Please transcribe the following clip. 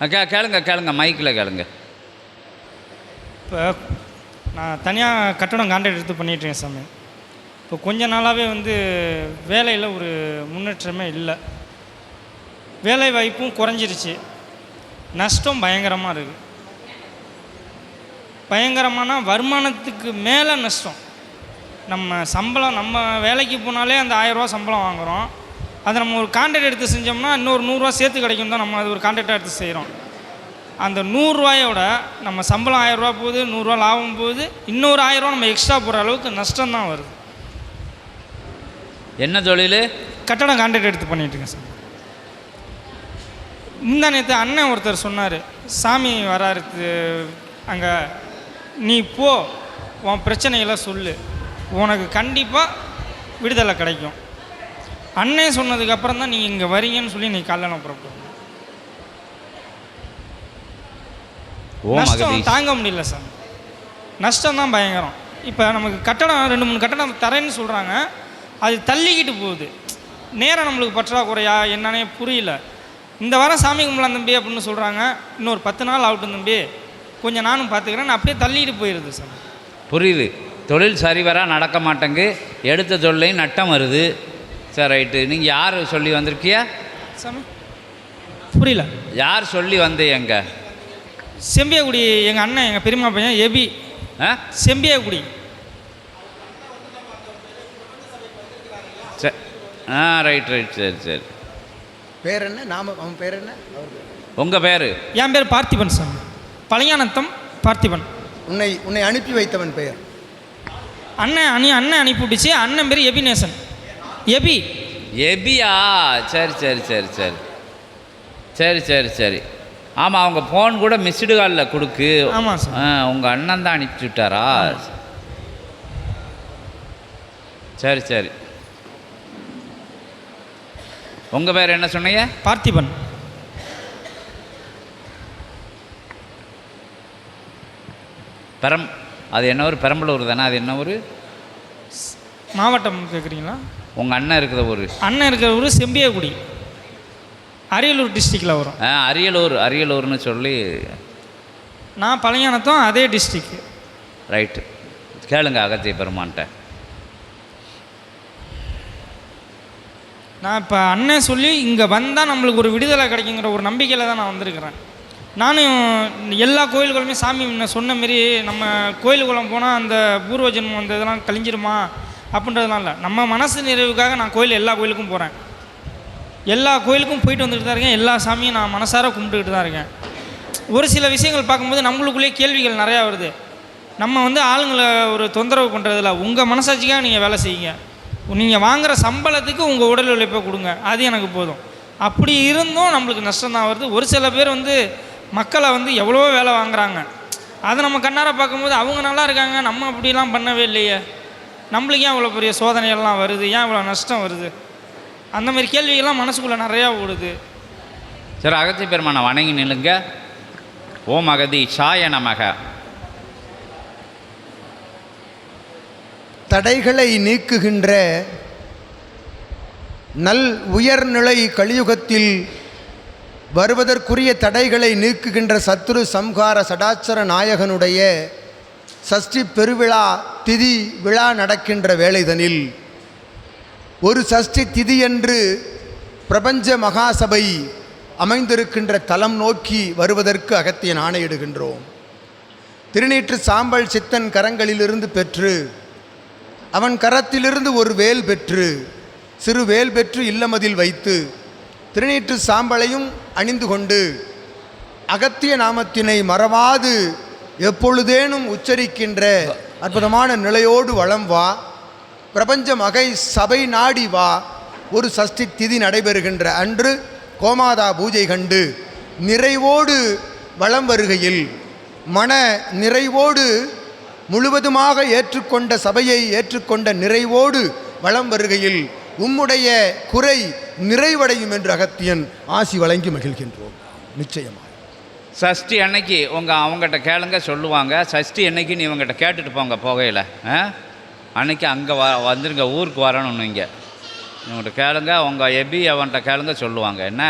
K கேளுங்க கேளுங்க மைக்கில் கேளுங்க. இப்போ நான் தனியாக கட்டணம் கான்ட்ராக்ட் எடுத்து பண்ணிகிட்ருக்கேன் சாமி. இப்போ கொஞ்ச நாளாகவே வந்து வேலையில் ஒரு முன்னேற்றமே இல்லை. வேலை வாய்ப்பும் குறைஞ்சிருச்சு. நஷ்டம் பயங்கரமாக இருக்குது பயங்கரமான வருமானத்துக்கு மேலே நஷ்டம். நம்ம சம்பளம் நம்ம வேலைக்கு போனாலே அந்த ஆயிரரூவா சம்பளம் வாங்குகிறோம் அதை நம்ம ஒரு கான்ட்ராக்ட் எடுத்து செஞ்சோம்னா இன்னொரு நூறுரூவா சேர்த்து கிடைக்கும் தான் நம்ம அது ஒரு கான்ட்ராக்டாக எடுத்து செய்கிறோம் அந்த நூறுரூவாயோட நம்ம சம்பளம் ஆயிரரூவா போகுது நூறுரூவா லாபம் போகுது இன்னொரு ஆயிரரூவா நம்ம எக்ஸ்ட்ரா போகிற அளவுக்கு நஷ்டம் தான் வருது. என்ன தொழில்? கட்டடம் கான்ட்ராக்ட் எடுத்து பண்ணிட்டு இருக்கேன் சார். முந்தா நேற்று அண்ணன் ஒருத்தர் சொன்னார் சாமி வராரு அங்கே நீ போ உன் பிரச்சனைகளை சொல்லு. உனக்கு கண்டிப்பாக விடுதலை கிடைக்கும். அண்ணன் சொன்னதுக்கு அப்புறம் தான் நீங்கள் இங்கே வரீங்கன்னு சொல்லி நீ கல்யாணம் புறப்படும் நஷ்டம் தாங்க முடியல சார். நஷ்டம் தான் பயங்கரம். இப்போ நமக்கு கட்டடம் ரெண்டு மூணு கட்டடம் தரேன்னு சொல்கிறாங்க அது தள்ளிக்கிட்டு போகுது. நேரம் நம்மளுக்கு பற்றாக்குறையா என்னன்னே புரியல. இந்த வாரம் சாமி கும்பலாம் தம்பி அப்படின்னு சொல்கிறாங்க இன்னொரு பத்து நாள் ஆகட்டும் தம்பி. கொஞ்சம் நானும் பார்த்துக்கிறேன் அப்படியே தள்ளிட்டு போயிடுது சார். புரியுது. தொழில் சரிவராக நடக்க மாட்டேங்கு எடுத்த தொழிலையும் நட்டம் வருது. சரி ரைட்டு நீங்கள் யார் சொல்லி வந்திருக்கியா? சாமி புரியல. யார் சொல்லி வந்து எங்க? செம்பியகுடி எங்கள் அண்ணன் எங்கள் பெரியம்மா பையன் எபி ஆ? செம்பியகுடி. சரி ஆ ரைட் ரைட் சரி சரி. பேர் என்ன நாம அவன் பேர் என்ன. உங்கள் பேர்? என் பேர் பார்த்திபன் சாமி பழையானத்தம் பார்த்திபன். உன்னை உன்னை அனுப்பி வைத்தவன் பெயர். அண்ணன் அணி அண்ணன் அனுப்பிவிட்டுச்சு அண்ணன் பேர் எபிநேசன். எபி எபியா சரி சரி சரி சரி. சரி சரி சரி. ஆமாம் அவங்க ஃபோன் கூட மிஸ்டு காலில் கொடுக்கு. ஆமாம் சார். ஆ உங்கள் அண்ணன் தான் அனுப்பிச்சி விட்டாரா சரி சரி. உங்கள் பேர் என்ன சொன்னீங்க? பார்த்திபன். பெரம் அது என்ன ஊர்? பெரம்பலூர் தானே அது என்ன ஊர்? மாவட்டம் கேட்குறீங்களா உங்கள் அண்ணன் இருக்கிற ஊர். அண்ணன் இருக்கிற ஊர் செம்பியகுடி. அரியலூர் டிஸ்ட்ரிக்டில் வரும். ஆ அரியலூர் அரியலூர்னு சொல்லி நான் பழையானத்தம் அதே டிஸ்ட்ரிக் ரைட்டு கேளுங்க அகத்திய பெருமான்ட்ட நான் இப்போ அண்ணன் சொல்லி இங்கே வந்தால் நம்மளுக்கு ஒரு விடுதலை கிடைக்குங்கிற ஒரு நம்பிக்கையில் தான் நான் வந்திருக்கிறேன். நானும் எல்லா கோயில்களுமே சாமி சொன்ன மாரி நம்ம கோயிலுக்குள்ளே போனால் அந்த பூர்வ ஜென்மம் அந்த இதெல்லாம் கழிஞ்சிருமா? அப்படின்றதுலாம் இல்லை. நம்ம மனசு நிறைவுக்காக நான் கோயில் எல்லா கோயிலுக்கும் போகிறேன் எல்லா கோயிலுக்கும் போயிட்டு வந்துட்டு தான் இருக்கேன். எல்லா சாமியும் நான் மனசார கும்பிட்டுக்கிட்டு தான் இருக்கேன். ஒரு சில விஷயங்கள் பார்க்கும்போது நம்மளுக்குள்ளேயே கேள்விகள் நிறையா வருது. நம்ம வந்து ஆளுங்களை ஒரு தொந்தரவு பண்ணுறதில்ல உங்கள் மனசாட்சிக்காக நீங்கள் வேலை செய்யுங்க. நீங்கள் வாங்குகிற சம்பளத்துக்கு உங்கள் உடல் உழைப்பை கொடுங்க. அது எனக்கு போதும். அப்படி இருந்தும் நம்மளுக்கு நஷ்டம் தான் வருது. ஒரு சில பேர் வந்து மக்களை வந்து எவ்வளவோ வேலை வாங்குறாங்க. அதை நம்ம கண்ணார பார்க்கும்போது அவங்க நல்லா இருக்காங்க. நம்ம அப்படிலாம் பண்ணவே இல்லையே. நம்மளுக்கு ஏன் இவ்வளோ பெரிய சோதனைகள்லாம் வருது? ஏன் இவ்வளோ நஷ்டம் வருது? அந்த மாதிரி கேள்விகள்லாம் மனசுக்குள்ளே நிறையா ஓடுது. சரி அகத்திய பெருமானை வணங்கி நில்லுங்க. ஓம் அகதி சாய நமக. தடைகளை நீக்குகின்ற நல் உயர்நிலை கலியுகத்தில் வருவதற்குரிய தடைகளை நீக்குகின்ற சத்துரு சம்ஹார சடாச்சர நாயகனுடைய சஷ்டி பெருவிழா திதி விழா நடக்கின்ற வேளைதனில் ஒரு சஷ்டி திதியன்று பிரபஞ்ச மகாசபை அமைந்திருக்கின்ற தலம் நோக்கி வருவதற்கு அகத்தியன் ஆணையிடுகின்றோம் திருநீற்று சாம்பல் சித்தன் கரங்களிலிருந்து பெற்று அவன் கரத்திலிருந்து ஒரு வேல் பெற்று சிறு வேல் பெற்று இல்லமதில் வைத்து திருநீற்று சாம்பலையும் அணிந்து கொண்டு அகத்திய நாமத்தினை மறவாது எப்பொழுதேனும் உச்சரிக்கின்ற அற்புதமான நிலையோடு வளம் வா. பிரபஞ்ச மகை சபை நாடி வா. ஒரு சஷ்டி திதி நடைபெறுகின்ற அன்று கோமாதா பூஜை கண்டு நிறைவோடு வளம் வருகையில் மன நிறைவோடு முழுவதுமாக ஏற்றுக்கொண்ட சபையை ஏற்றுக்கொண்ட நிறைவோடு வளம் வருகையில் உம்முடைய குறை நிறைவடையும் என்று அகத்தியன் ஆசி வழங்கி மகிழ்கின்றோம். நிச்சயமாக. சஷ்டி அன்னைக்கு உங்கள் அவங்ககிட்ட கேளுங்க சொல்லுவாங்க. சஷ்டி அன்னைக்கு நீ இவங்ககிட்ட கேட்டுட்டு போங்க போகையில். ஆ? அன்னைக்கு அங்கே வ வந்துருங்க ஊருக்கு வரணும் நீங்கள் இவங்ககிட்ட கேளுங்க உங்கள் எபி அவன்கிட்ட கேளுங்க சொல்லுவாங்க. என்ன?